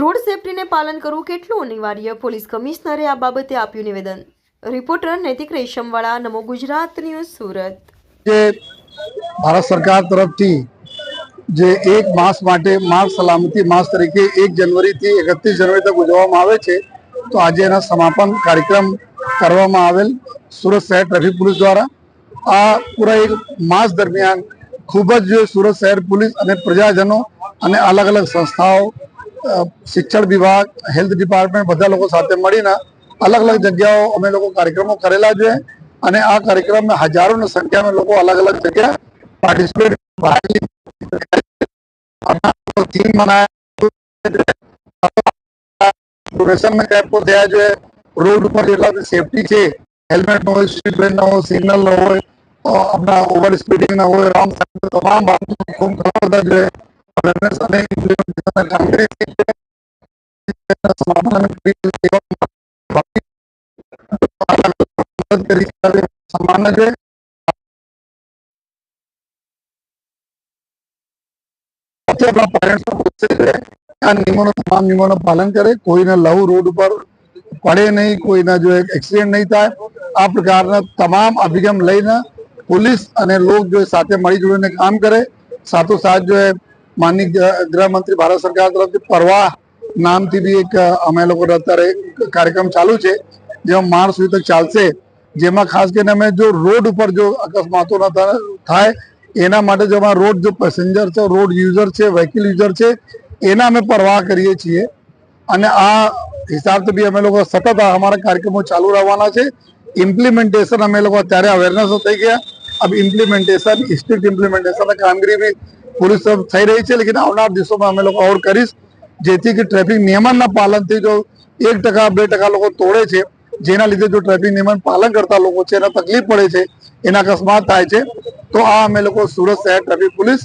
Road સેફટીને પાલન કરવું કેટલું અનિવાર્ય? પોલીસ કમિશનરે આ બાબતે આપ્યું નિવેદન. Reporter Naitik Reshamwala, Namo Gujarat news, Surat. જે ભારત સરકાર તરફથી જે એક માસ માટે માર્ગ સલામતી માસ તરીકે એક જનવરીથી એકત્રીસ જનવરી તક ઉજવવામાં આવે છે, તો આજે એના સમાપન કાર્યક્રમ કરવામાં આવેલ સુરત શહેર ટ્રાફિક પોલીસ દ્વારા. આ પૂરા એક માસ દરમિયાન ખૂબ જ સુરત શહેર પોલીસ અને પ્રજાજનો અને અલગ અલગ સંસ્થાઓ શિક્ષણ વિભાગ, હેલ્થ ડિપાર્ટમેન્ટ બધા લોકો સાથે મળીને અલગ અલગ જગ્યાઓ અમે લોકો કાર્યક્રમો કરેલા છે અને આ કાર્યક્રમમાં હજારોની સંખ્યામાં લોકો અલગ અલગ જગ્યા પાર્ટિસિપેટ ભાગ મનાયા કેમ્પો થયા રોડ ઉપર જેટલા સેફટી છે હેલ્મેટ હોય બેલ્ટ ન હોય સિગ્નલ હોય આપણા ઓવર સ્પીડિંગ હોય તમામ બાબતો awareness અને implementation છે. સન્માન છે સાથે આપણા પેરેન્ટ્સ પૂછે છે આ નિયમોનો તમામ નિયમોનું પાલન કરે કોઈને લવ રોડ ઉપર પડે નહીં કોઈના જો એક્સિડન્ટ નહીં થાય આ પ્રકારના તમામ અભિગમ લઈને પોલીસ અને લોક જો સાથે મળી જોડીને કામ કરે સાથોસાથ જો માનનીય ગૃહમંત્રી ભારત સરકાર તરફથી પરવા નામથી બી એક અમે લોકો અત્યારે કાર્યક્રમ ચાલુ છે, જેમાં માર્ચ સુધી તક ચાલશે. જેમાં ખાસ કરીને અમે જો રોડ ઉપર જો અકસ્માતો ન થાય, એના માટે જો અમારા રોડ જો પેસેન્જર છે, રોડ યુઝર છે, વ્હીકલ યુઝર છે, એના અમે પરવાહ કરીએ છીએ. અને આ હિસાબથી બી અમે લોકો સતત અમારા કાર્યક્રમો ચાલુ રહેવાના છે. ઇમ્પ્લિમેન્ટેશન અમે લોકો અત્યારે અવેરનેસ થઈ ગયા. અબ ઇમ્પ્લિમેન્ટેશન સ્ટ્રિક્ટ ઇમ્પ્લિમેન્ટેશન કામગીરી બી પૂરી તરફ થઈ રહી છે, લેકિન આવનાર દિવસોમાં અમે લોકો ઓર કરીશ. જેથી કે ટ્રાફિક નિયમનના પાલનથી જો એક ટકા, બે ટકા લોકો તોડે છે, જેના લીધે જો ટ્રાફિક નિયમન પાલન કરતા લોકો છે, એને તકલીફ પડે છે, એના અકસ્માત થાય છે, તો આ અમે લોકો સુરત શહેર ટ્રાફિક પોલીસ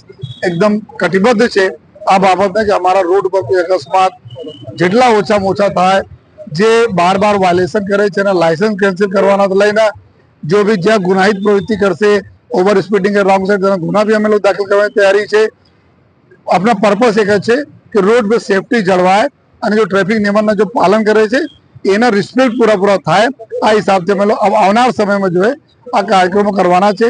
એકદમ કટિબદ્ધ છે. આ બાબતને કે અમારા રોડ પર કોઈ અકસ્માત જેટલા ઓછામાં ઓછા થાય, જે બાર બાર વાયલેશન કરે છે, એના લાયસન્સ કેન્સલ કરવાના લઈને, જો બી જ્યાં ગુનાહિત પ્રવૃત્તિ કરશે ઓવર સ્પીડિંગ કે રોંગ સાઈડ ગુના બી અમે લોકો દાખલ કરવાની તૈયારી છે. આપણા પર્પસ એક જ છે કે રોડ પર સેફટી જળવાય અને જો ટ્રાફિક નિયમનનું જો પાલન કરે છે, એના રિસ્પેક્ટ પૂરા થાય. આ હિસાબથી અમે આવનાર સમયમાં જોઈએ આ કાર્યક્રમો કરવાના છે.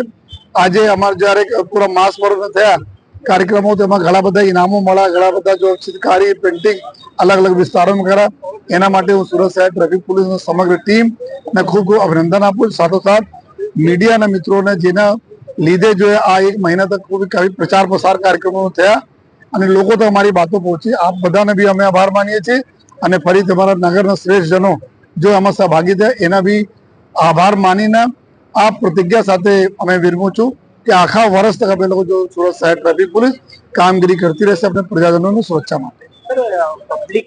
આજે અમારે જ્યારે પૂરા માસ વર્ષ થયા, કાર્યક્રમો તેમાં ઘણા બધા ઇનામો મળ્યા, ઘણા બધા જો ચિત્રકારી પેઇન્ટિંગ અલગ અલગ વિસ્તારોમાં કર્યા. એના માટે હું સુરત શહેર ટ્રાફિક પોલીસની સમગ્ર ટીમ ને ખૂબ ખૂબ અભિનંદન આપું સાથોસાથ મીડિયાના મિત્રોને જેના લીધે જો આ એક મહિના તક કોઈ પ્રચાર પ્રસાર કાર્યક્રમો થયા અને લોકો તો અમારી વાતો પહોંચી. આપ બધાને બી અમે આભાર માનીએ છીએ અને ફરી તમારા નગરના શ્રેષ્ઠજનો જો આમાં સહભાગી થયા, એના બી આભાર માનીને આ પ્રતિજ્ઞા સાથે અમે વિરમું છું કે આખા વર્ષ તક અમે લોકો જો સુરત શહેર ટ્રાફિક પોલીસ કામગીરી કરતી રહેશે આપણે પ્રજાજનોની સુરક્ષા માટે.